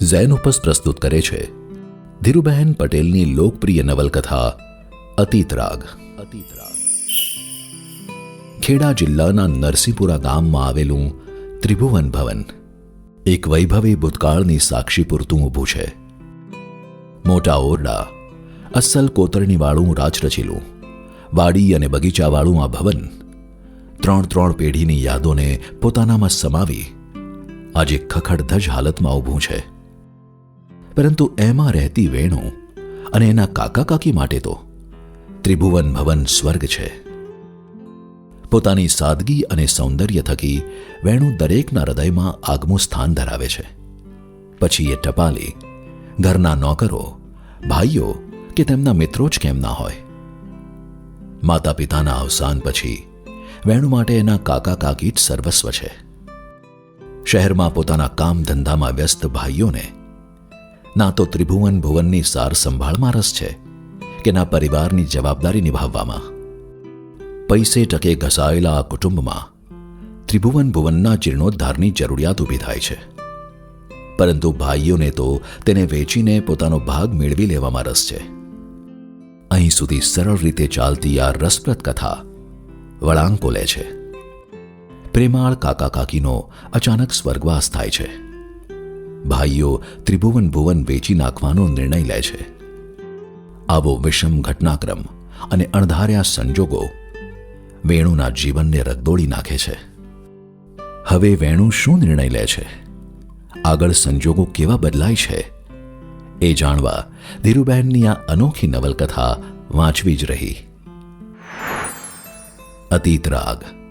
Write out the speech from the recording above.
Xenopus પ્રસ્તુત કરે છે. ધીરુબહેન પટેલની લોકપ્રિય નવલકથા અતિતરાગ અતિતરાગ ખેડા જિલ્લાના નરસિંહપુરા ગામમાં આવેલું ત્રિભુવન ભવન, એક વૈભવી ભૂતકાળની સાક્ષી પૂરતું ઊભું છે. મોટા ઓરડા, અસલ કોતરણીવાળું રાચરચીલું, વાડી અને બગીચાવાળું આ ભવન ત્રણ ત્રણ પેઢીની યાદોને પોતાનામાં સમાવી આજે ખખડધજ હાલતમાં ઊભું છે. પરંતુ એમાં રહેતી વેણુ અને એના કાકા કાકી માટે તો ત્રિભુવન ભવન સ્વર્ગ છે. પોતાની સાદગી અને સૌંદર્ય થકી વેણુ દરેકના હૃદયમાં આગમું સ્થાન ધરાવે છે. પછી એ ટપાલી, ઘરના નોકરો, ભાઈઓ કે તેમના મિત્રો જ કેમ ના હોય? માતા પિતાના અવસાન પછી વેણુ માટે એના કાકા કાકી જ સર્વસ્વ છે. શહેરમાં પોતાના કામ ધંધામાં વ્યસ્ત ભાઈઓને ના તો ત્રિભુવન ભુવનની સાર સંભાળમાં રસ છે કે ના પરિવારની જવાબદારી નિભાવવામાં. પૈસે ટકે ઘસાયેલા આ કુટુંબમાં ત્રિભુવન ભુવનના જીર્ણોદ્ધારની જરૂરિયાત ઊભી થાય છે. પરંતુ ભાઈઓને તો તેને વેચીને પોતાનો ભાગ મેળવી લેવામાં રસ છે. અહીં સુધી સરળ રીતે ચાલતી આ રસપ્રદ કથા વળાંકો લે છે. પ્રેમાળ કાકા કાકીનો અચાનક સ્વર્ગવાસ થાય છે. ભાઈઓ ત્રિભુવન ભુવન વેચી નાખવાનો નિર્ણય લે છે. આવો વિષમ ઘટનાક્રમ અને અણધાર્યા સંજોગો વેણુના જીવનને રગદોળી નાખે છે. હવે વેણુ શું નિર્ણય લે છે? આગળ સંજોગો કેવા બદલાય છે? એ જાણવા ધીરુબહેનની આ અનોખી નવલકથા વાંચવી જ રહી. અતીત રાગ